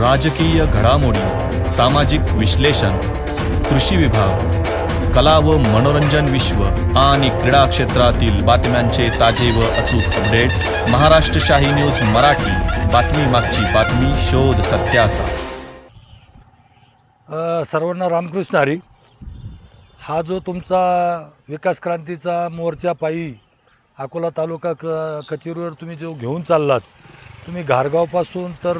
राजकीय घडामोडी सामाजिक विश्लेषण कृषी विभाग कला व मनोरंजन विश्व आणि क्रीडा क्षेत्रातील बातम्यांचे ताजे व अचूक अपडेट महाराष्ट्र शाही न्यूज मराठी बातमी मागची बातमी शोध सत्याचा. सर्वांना रामकृष्ण हरी. हा जो तुमचा विकास क्रांतीचा मोर्चा पायी अकोला तालुका क कचेरीवर तुम्ही जो घेऊन चाललात तुम्ही घारगावपासून तर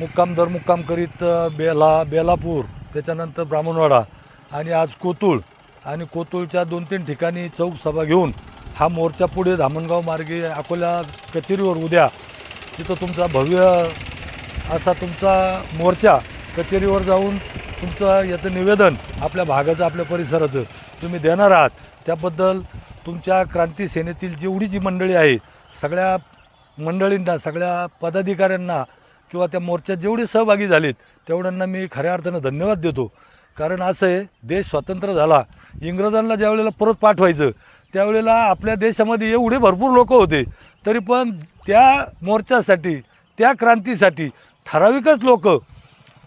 मुक्काम दर मुक्काम करीत बेला बेलापूर त्याच्यानंतर ब्राह्मणवाडा आणि आज कोतुळ. आणि कोतुळच्या दोन तीन ठिकाणी चौक सभा घेऊन हा मोर्चा पुढे धामणगाव मार्गे अकोला कचेरीवर उद्या तिथं तुमचा भव्य असा तुमचा मोर्चा कचेरीवर जाऊन तुमचं याचं निवेदन आपल्या भागाचं आपल्या परिसराचं तुम्ही देणार आहात. त्याबद्दल तुमच्या क्रांती सेनेतील जेवढी जी मंडळी आहे सगळ्या मंडळींना सगळ्या पदाधिकाऱ्यांना किंवा त्या मोर्चात जेवढे सहभागी झालेत तेवढ्यांना मी खऱ्या अर्थानं धन्यवाद देतो. कारण असं आहे देश स्वतंत्र झाला. इंग्रजांना ज्या वेळेला परत पाठवायचं त्यावेळेला आपल्या देशामध्ये एवढे भरपूर लोक होते. तरी पण त्या मोर्चासाठी त्या क्रांतीसाठी ठराविकच लोक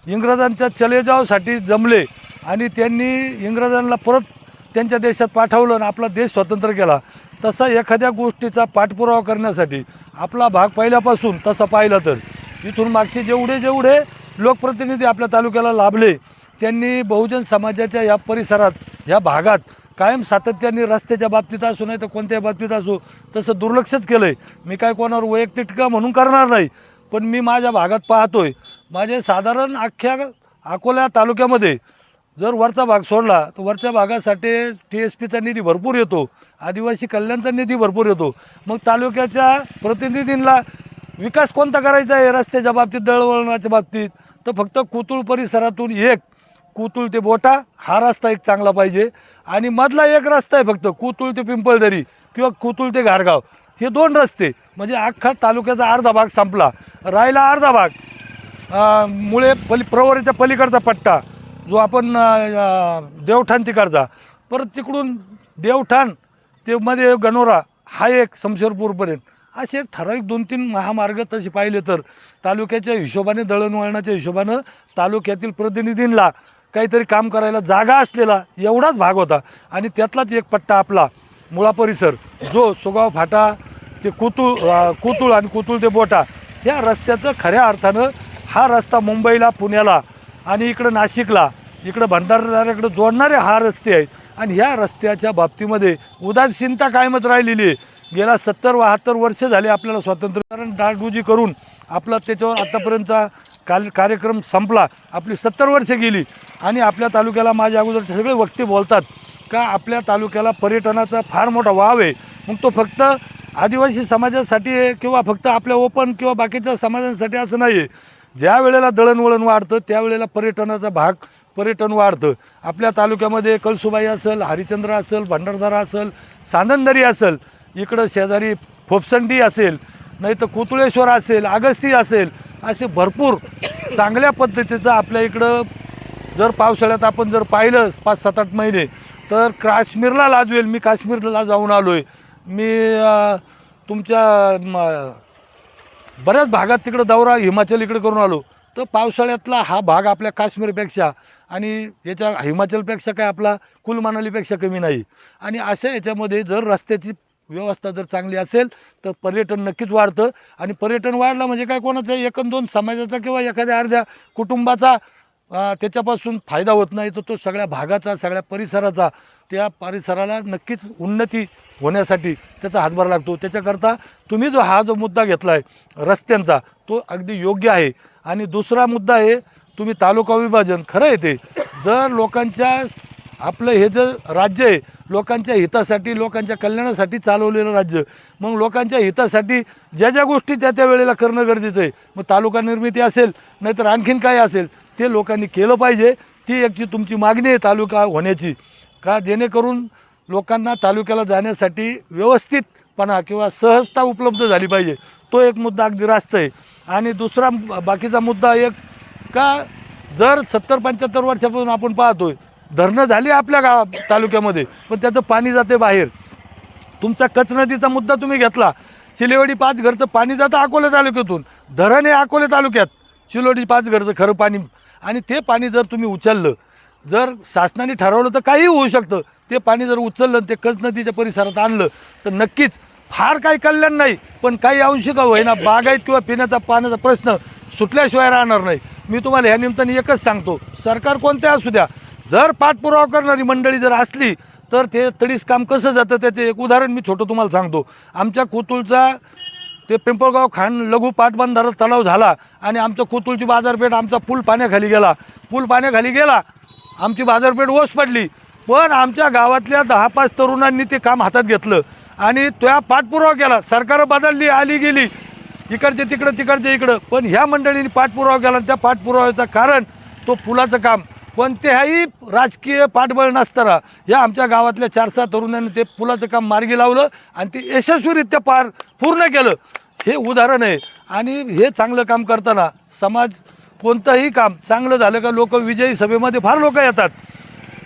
इंग्रजांच्या चलेजावसाठी जमले आणि त्यांनी इंग्रजांना परत त्यांच्या देशात पाठवलं आणि आपला देश स्वतंत्र केला. तसा एखाद्या गोष्टीचा पाठपुरावा करण्यासाठी आपला भाग पहिल्यापासून तसा पाहिला तर. इथून मागचे जेवढे जेवढे लोकप्रतिनिधी आपल्या तालुक्याला लाभले त्यांनी बहुजन समाजाच्या या परिसरात या भागात कायम सातत्याने रस्त्याच्या बाबतीत असो नाही तर कोणत्याही बाबतीत असो तसं दुर्लक्षच केलं आहे मी काय कोणावर वैयक्तिक टीका म्हणून करणार नाही पण मी माझ्या भागात पाहतोय माझे साधारण अख्ख्या अकोला तालुक्यामध्ये जर वरचा भाग सोडला तर वरच्या भागासाठी टी एस पीचा निधी भरपूर येतो आदिवासी कल्याणचा निधी भरपूर येतो. मग तालुक्याच्या प्रतिनिधींना विकास कोणता करायचा आहे? रस्त्याच्या बाबतीत दळवळणाच्या बाबतीत. तर फक्त कुतुळ परिसरातून एक कुतुळ ते बोटा हा रस्ता एक चांगला पाहिजे. आणि मधला एक रस्ता आहे फक्त कुतुळ ते पिंपळदरी किंवा कुतुळ ते घारगाव हे दोन रस्ते म्हणजे अख्खा तालुक्याचा अर्धा भाग संपला. राहिला अर्धा भाग मुळे पली प्रवरेच्या पलीकडचा पट्टा जो आपण देवठाण तिकडचा. परत तिकडून देवठाण ते मध्ये गणोरा हा एक शमशेरपूरपर्यंत असे ठराविक दोन तीन महामार्ग तसे पाहिले तर तालुक्याच्या हिशोबाने दळणवळणाच्या हिशोबानं तालुक्यातील प्रतिनिधींना काहीतरी काम करायला जागा असलेला एवढाच भाग होता. आणि त्यातलाच एक पट्टा आपला मुळा परिसर जो सुगाव फाटा ते कुतुळ कुतुळ आणि कुतुळ ते बोटा या रस्त्याचं खऱ्या अर्थानं हा रस्ता मुंबईला पुण्याला आणि इकडं नाशिकला इकडं भंडारदाराकडे जोडणारे हा रस्ते आहेत. आणि ह्या रस्त्याच्या बाबतीमध्ये उदासीनता कायमच राहिलेली आहे. गेल्या सत्तर बहात्तर वर्ष झाले आपल्याला स्वातंत्र्य. कारण डागडुजी करून आपला त्याच्यावर आत्तापर्यंतचा काल कार्यक्रम संपला. आपली सत्तर वर्षे गेली. आणि आपल्या तालुक्याला माझ्या अगोदरचे सगळे वक्ते बोलतात का आपल्या तालुक्याला पर्यटनाचा फार मोठा वाव आहे. मग तो फक्त आदिवासी समाजासाठी आहे किंवा फक्त आपल्या ओपन किंवा बाकीच्या समाजांसाठी असं नाही आहे. ज्या वेळेला दळणवळण वाढतं त्यावेळेला पर्यटनाचा भाग पर्यटन वाढतं. आपल्या तालुक्यामध्ये कळसुबाई असेल हरिचंद्र असेल भंडारदारा असेल सांदनदरी असेल इकडं शेजारी फोपसंडी असेल नाही तर कुतुळेश्वर असेल आगस्ती असेल असे भरपूर चांगल्या पद्धतीचं आपल्या इकडं जर पावसाळ्यात आपण जर पाहिलं पाच सात आठ महिने तर काश्मीरला लाजवेल. मी काश्मीरला जाऊन आलो आहे मी तुमच्या म, बऱ्याच भागात तिकडं दौरा हिमाचल इकडे करून आलो. तर पावसाळ्यातला हा भाग आपल्या काश्मीरपेक्षा आणि याच्या हिमाचलपेक्षा काय आपला कुल मनालीपेक्षा कमी नाही. आणि अशा याच्यामध्ये जर रस्त्याची व्यवस्था जर चांगली असेल तर पर्यटन नक्कीच वाढतं. आणि पर्यटन वाढलं म्हणजे काय कोणाचं एक दोन समाजाचा किंवा एखाद्या अर्ध्या कुटुंबाचा त्याच्यापासून फायदा होत नाही. तर तो सगळ्या भागाचा सगळ्या परिसराचा त्या परिसराला नक्कीच उन्नती होण्यासाठी त्याचा हातभार लागतो. त्याच्याकरता तुम्ही जो हा जो मुद्दा घेतला आहे रस्त्यांचा तो अगदी योग्य आहे. आणि दुसरा मुद्दा आहे तुम्ही तालुका विभाजन. खरं आहे ते जर लोकांच्या आपलं हे जे राज्य आहे लोकांच्या हितासाठी लोकांच्या कल्याणासाठी चालवलेलं राज्य. मग लोकांच्या हितासाठी ज्या ज्या गोष्टी त्या त्या वेळेला करणं गरजेचं आहे. मग तालुका निर्मिती असेल नाहीतर आणखीन काय असेल ते लोकांनी केलं पाहिजे. ती एकची तुमची मागणी आहे तालुका होण्याची. का जेणेकरून लोकांना तालुक्याला जाण्यासाठी व्यवस्थितपणा किंवा सहजता उपलब्ध झाली पाहिजे. तो एक मुद्दा अगदी रास्त आहे. आणि दुसरा बाकीचा मुद्दा एक का जर सत्तर पंच्याहत्तर वर्षापासून आपण पाहतोय धरणं झाली आपल्या गाव तालुक्यामध्ये. पण त्याचं पाणी जाते बाहेर. तुमचा कच नदीचा मुद्दा तुम्ही घेतला. चिलेवाडी पाच घरचं पाणी जातं अकोला तालुक्यातून. धरण हे अकोले तालुक्यात. चिलोडी पाच घरचं खरं पाणी. आणि ते पाणी जर तुम्ही उचललं जर शासनाने ठरवलं तर काहीही होऊ शकतं. ते पाणी जर उचललं ते कच नदीच्या परिसरात आणलं तर नक्कीच फार काही कल्याण नाही. पण काही अंशी होईना बागायत किंवा पिण्याचा पाण्याचा प्रश्न सुटल्याशिवाय राहणार नाही. मी तुम्हाला ह्या निमित्ताने एकच सांगतो. सरकार कोणते असू द्या. जर पाठपुरावा करणारी मंडळी जर असली तर ते तडीस काम कसं जातं त्याचे एक उदाहरण मी छोटं तुम्हाला सांगतो. आमच्या कोतुळचा ते पिंपळगाव खान लघु पाटबंधारा तलाव झाला आणि आमचं कोतुळची बाजारपेठ आमचा पूल पाण्याखाली गेला. पूल पाण्याखाली गेला आमची बाजारपेठ ओस पडली. पण आमच्या गावातल्या दहा पाच तरुणांनी ते काम हातात घेतलं आणि त्या पाठपुरावा केला. सरकार बदलली आली गेली. इकडचे तिकडं तिकडचे इकडं. पण ह्या मंडळींनी पाठपुरावा केला त्या पाठपुराव्याचं कारण तो पुलाचं काम. कोणत्याही राजकीय पाठबळ नसताना या आमच्या गावातल्या चार सहा तरुणांनी ते पुलाचं काम मार्गी लावलं आणि ते यशस्वीरित्या पार पूर्ण केलं. हे उदाहरण आहे. आणि हे चांगलं काम करताना समाज कोणतंही काम चांगलं झालं का लोक विजयी सभेमध्ये फार लोक येतात.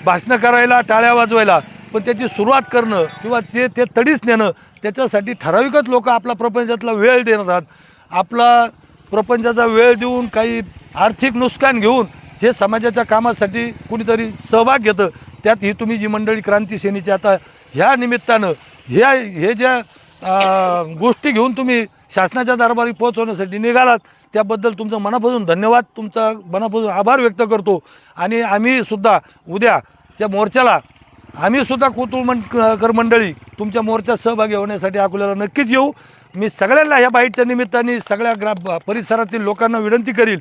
भाषणं करायला टाळ्या वाजवायला पण त्याची सुरुवात करणं किंवा ते ते तडीच नेणं त्याच्यासाठी ठराविकच लोक आपला प्रपंचातला वेळ देणार आपला प्रपंचाचा वेळ देऊन काही आर्थिक नुकसान घेऊन हे समाजाच्या कामासाठी कुणीतरी सहभाग घेतं त्यात ही तुम्ही जी मंडळी क्रांती सेनेची आता ह्या निमित्तानं ह्या हे ज्या गोष्टी घेऊन तुम्ही शासनाच्या दरबारी पोहोचवण्यासाठी निघालात त्याबद्दल तुमचं मनापासून धन्यवाद तुमचा मनापासून आभार व्यक्त करतो. आणि आम्ही सुद्धा उद्याच्या मोर्चाला आम्हीसुद्धा सुद्धा मं कर मंडळी तुमच्या मोर्चात सहभागी होण्यासाठी अकोल्याला नक्कीच येऊ. मी सगळ्यांना ह्या बाईटच्या निमित्ताने सगळ्या ग्रा परिसरातील लोकांना विनंती करील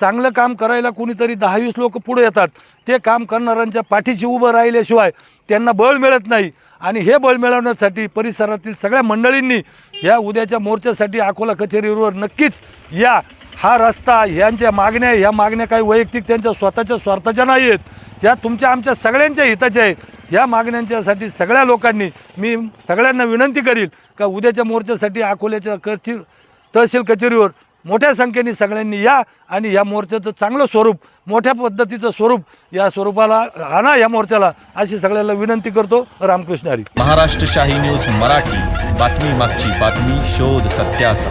चांगलं काम करायला कुणीतरी दहा वीस लोक पुढे येतात. ते काम करणाऱ्यांच्या पाठीशी उभं राहिल्याशिवाय त्यांना बळ मिळत नाही. आणि हे बळ मिळवण्यासाठी परिसरातील सगळ्या मंडळींनी या उद्याच्या मोर्चासाठी अकोला कचेरीवर नक्कीच या हा रस्ता ह्यांच्या मागण्या ह्या मागण्या काही वैयक्तिक त्यांच्या स्वतःच्या स्वार्थाच्या नाही आहेत ह्या तुमच्या आमच्या सगळ्यांच्या हिताच्या आहेत. ह्या मागण्यांच्यासाठी सगळ्या लोकांनी मी सगळ्यांना विनंती करील का उद्याच्या मोर्चासाठी अकोल्याच्या कची तहसील कचेरीवर मोठ्या संख्येने सगळ्यांनी या आणि या मोर्चाचं चांगलं स्वरूप मोठ्या पद्धतीचं स्वरूप या स्वरूपाला आणा या मोर्चाला अशी सगळ्याला विनंती करतो. रामकृष्ण हरी. महाराष्ट्र शाही न्यूज मराठी. बातमी मागची बातमी शोध सत्याचा.